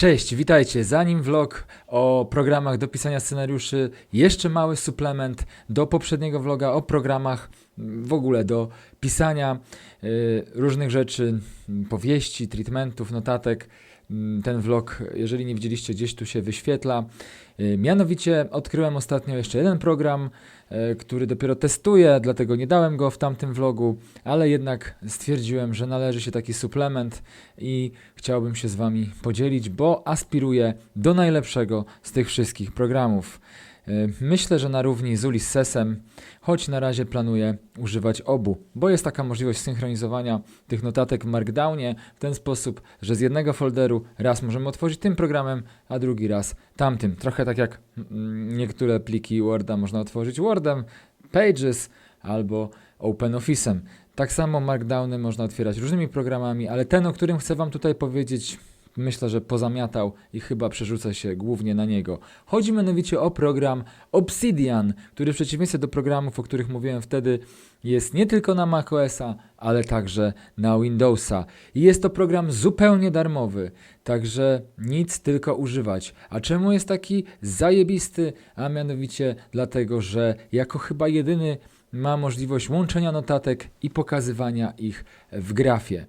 Cześć, witajcie. Zanim vlog o programach do pisania scenariuszy, jeszcze mały suplement do poprzedniego vloga o programach w ogóle do pisania y, różnych rzeczy, powieści, treatmentów, notatek. Mm, Ten vlog, jeżeli nie widzieliście, gdzieś tu się wyświetla. Y, Mianowicie odkryłem ostatnio jeszcze jeden program, y, który dopiero testuję, dlatego nie dałem go w tamtym vlogu, ale jednak stwierdziłem, że należy się taki suplement i chciałbym się z Wami podzielić, bo aspiruję do najlepszego z tych wszystkich programów. Y, Myślę, że na równi z Ulyssesem, choć na razie planuję używać obu, bo jest taka możliwość synchronizowania tych notatek w Markdownie w ten sposób, że z jednego folderu raz możemy otworzyć tym programem, a drugi raz tamtym. Trochę tak jak mm, niektóre pliki Worda można otworzyć Wordem, Pages albo OpenOffice'em. Tak samo Markdowny można otwierać różnymi programami, ale ten, o którym chcę Wam tutaj powiedzieć, myślę, że pozamiatał i chyba przerzuca się głównie na niego. Chodzi mianowicie o program Obsidian, który w przeciwieństwie do programów, o których mówiłem wtedy, jest nie tylko na macOSa, ale także na Windowsa. I jest to program zupełnie darmowy, także nic tylko używać. A czemu jest taki zajebisty? A mianowicie dlatego, że jako chyba jedyny ma możliwość łączenia notatek i pokazywania ich w grafie.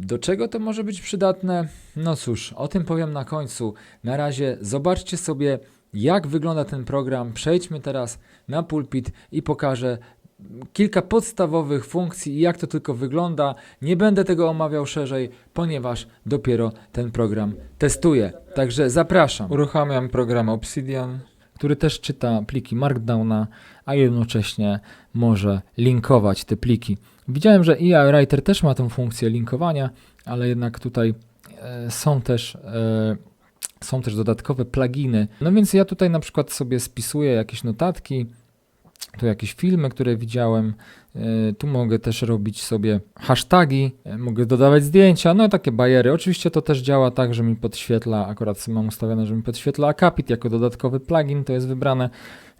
Do czego to może być przydatne? No cóż, o tym powiem na końcu. Na razie zobaczcie sobie, jak wygląda ten program. Przejdźmy teraz na pulpit i pokażę kilka podstawowych funkcji i jak to tylko wygląda. Nie będę tego omawiał szerzej, ponieważ dopiero ten program testuję. Także zapraszam. Uruchamiam program Obsidian, który też czyta pliki Markdowna, a jednocześnie może linkować te pliki. Widziałem, że AI Writer też ma tą funkcję linkowania, ale jednak tutaj e, są też e, są też dodatkowe pluginy. No więc ja tutaj na przykład sobie spisuję jakieś notatki, tu jakieś filmy, które widziałem. E, Tu mogę też robić sobie hasztagi, e, mogę dodawać zdjęcia, no i takie bajery. Oczywiście to też działa tak, że mi podświetla, akurat mam ustawione, że mi podświetla Akapit jako dodatkowy plugin, to jest wybrane.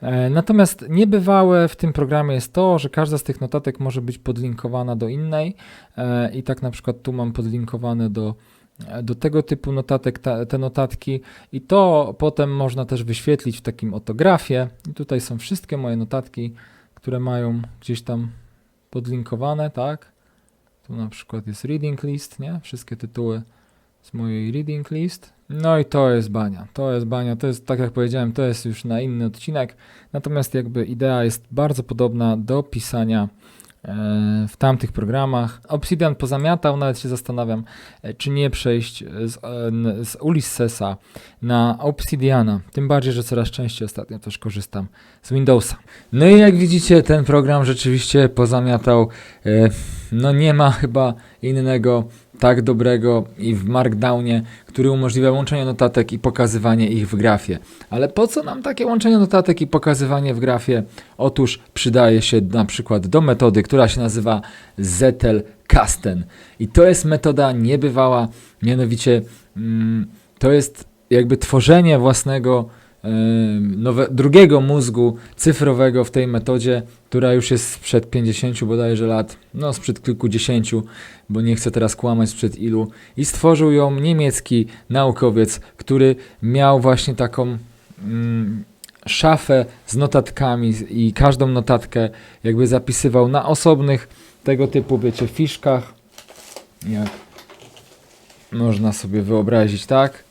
E, Natomiast niebywałe w tym programie jest to, że każda z tych notatek może być podlinkowana do innej i tak na przykład tu mam podlinkowane do, do tego typu notatek ta, te notatki i to potem można też wyświetlić w takim oto grafie. I tutaj są wszystkie moje notatki, które mają gdzieś tam podlinkowane, tak? Tu na przykład jest reading list, nie? Wszystkie tytuły z mojej reading list. No i to jest bania. To jest bania. To jest, tak jak powiedziałem, to jest już na inny odcinek. Natomiast jakby idea jest bardzo podobna do pisania w tamtych programach. Obsidian pozamiatał, nawet się zastanawiam, e, czy nie przejść z, e, z Ulyssesa na Obsidiana. Tym bardziej, że coraz częściej ostatnio też korzystam z Windowsa. No i jak widzicie, ten program rzeczywiście pozamiatał. E, no nie ma chyba innego tak dobrego i w Markdownie, który umożliwia łączenie notatek i pokazywanie ich w grafie. Ale po co nam takie łączenie notatek i pokazywanie w grafie? Otóż przydaje się na przykład do metody, która się nazywa Zettelkasten. I to jest metoda niebywała, mianowicie mm, to jest jakby tworzenie własnego nowe, drugiego mózgu cyfrowego w tej metodzie, która już jest sprzed 50 bodajże lat, no sprzed kilkudziesięciu, bo nie chcę teraz kłamać sprzed ilu. I stworzył ją niemiecki naukowiec, który miał właśnie taką mm, szafę z notatkami i każdą notatkę jakby zapisywał na osobnych tego typu, wiecie, fiszkach, jak można sobie wyobrazić, tak?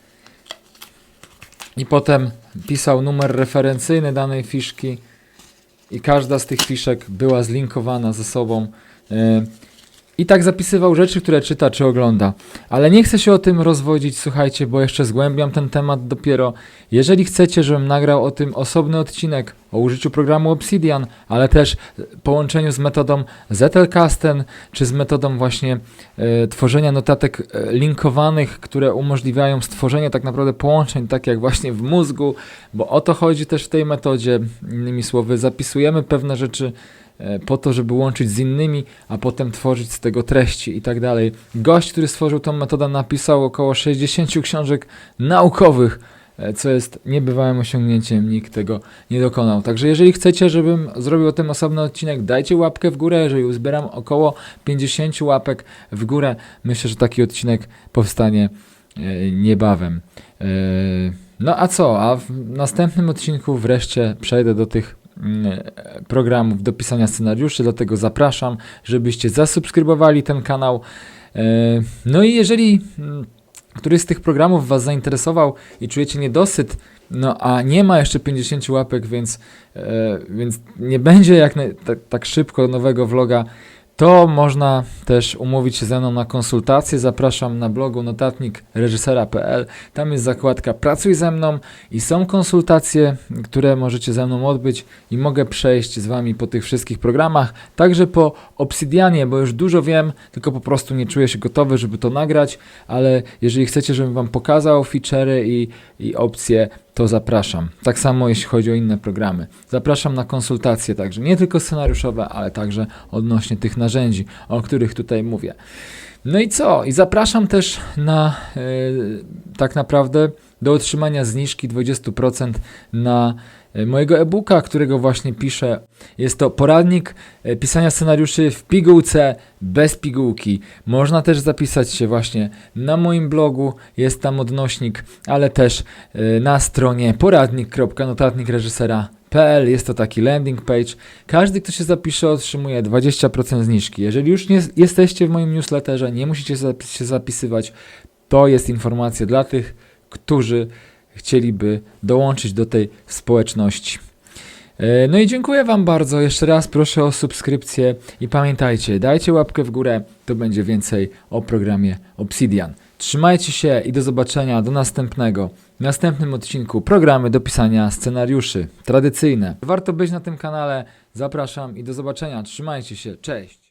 I potem pisał numer referencyjny danej fiszki i każda z tych fiszek była zlinkowana ze sobą. I tak zapisywał rzeczy, które czyta czy ogląda. Ale nie chcę się o tym rozwodzić, słuchajcie, bo jeszcze zgłębiam ten temat dopiero. Jeżeli chcecie, żebym nagrał o tym osobny odcinek, o użyciu programu Obsidian, ale też połączeniu z metodą Zettelkasten, czy z metodą właśnie e, tworzenia notatek e, linkowanych, które umożliwiają stworzenie tak naprawdę połączeń, tak jak właśnie w mózgu, bo o to chodzi też w tej metodzie. Innymi słowy, zapisujemy pewne rzeczy po to, żeby łączyć z innymi, a potem tworzyć z tego treści i tak dalej. Gość, który stworzył tą metodę, napisał około 60 książek naukowych, e, co jest niebywałym osiągnięciem, nikt tego nie dokonał. Także jeżeli chcecie, żebym zrobił o tym osobny odcinek, dajcie łapkę w górę, jeżeli uzbieram około 50 łapek w górę, myślę, że taki odcinek powstanie e, niebawem. E, No a co? A w następnym odcinku wreszcie przejdę do tych programów do pisania scenariuszy, dlatego zapraszam, żebyście zasubskrybowali ten kanał. E, No i jeżeli mm, któryś z tych programów Was zainteresował i czujecie niedosyt, no a nie ma jeszcze 50 łapek, więc, e, więc nie będzie jak tak, tak szybko nowego vloga, to można też umówić się ze mną na konsultację. Zapraszam na blogu notatnikreżysera.pl. Tam jest zakładka Pracuj ze mną i są konsultacje, które możecie ze mną odbyć i mogę przejść z Wami po tych wszystkich programach. Także po Obsidianie, bo już dużo wiem, tylko po prostu nie czuję się gotowy, żeby to nagrać, ale jeżeli chcecie, żebym Wam pokazał feature'y i, i opcje, to zapraszam. Tak samo jeśli chodzi o inne programy. Zapraszam na konsultacje także, nie tylko scenariuszowe, ale także odnośnie tych narzędzi, o których tutaj mówię. No i co? I zapraszam też na e, tak naprawdę do otrzymania zniżki 20% na e, mojego e-booka, którego właśnie piszę. Jest to poradnik e, pisania scenariuszy w pigułce bez pigułki. Można też zapisać się właśnie na moim blogu, jest tam odnośnik, ale też e, na stronie poradnik.notatnikreżysera.pl jest to taki landing page. Każdy, kto się zapisze, otrzymuje 20% zniżki. Jeżeli już nie jesteście w moim newsletterze, nie musicie się zapisywać. To jest informacja dla tych, którzy chcieliby dołączyć do tej społeczności. E, No i dziękuję Wam bardzo. Jeszcze raz proszę o subskrypcję i pamiętajcie, dajcie łapkę w górę, to będzie więcej o programie Obsidian. Trzymajcie się i do zobaczenia do następnego. W następnym odcinku programy do pisania scenariuszy tradycyjne. Warto być na tym kanale. Zapraszam i do zobaczenia. Trzymajcie się. Cześć.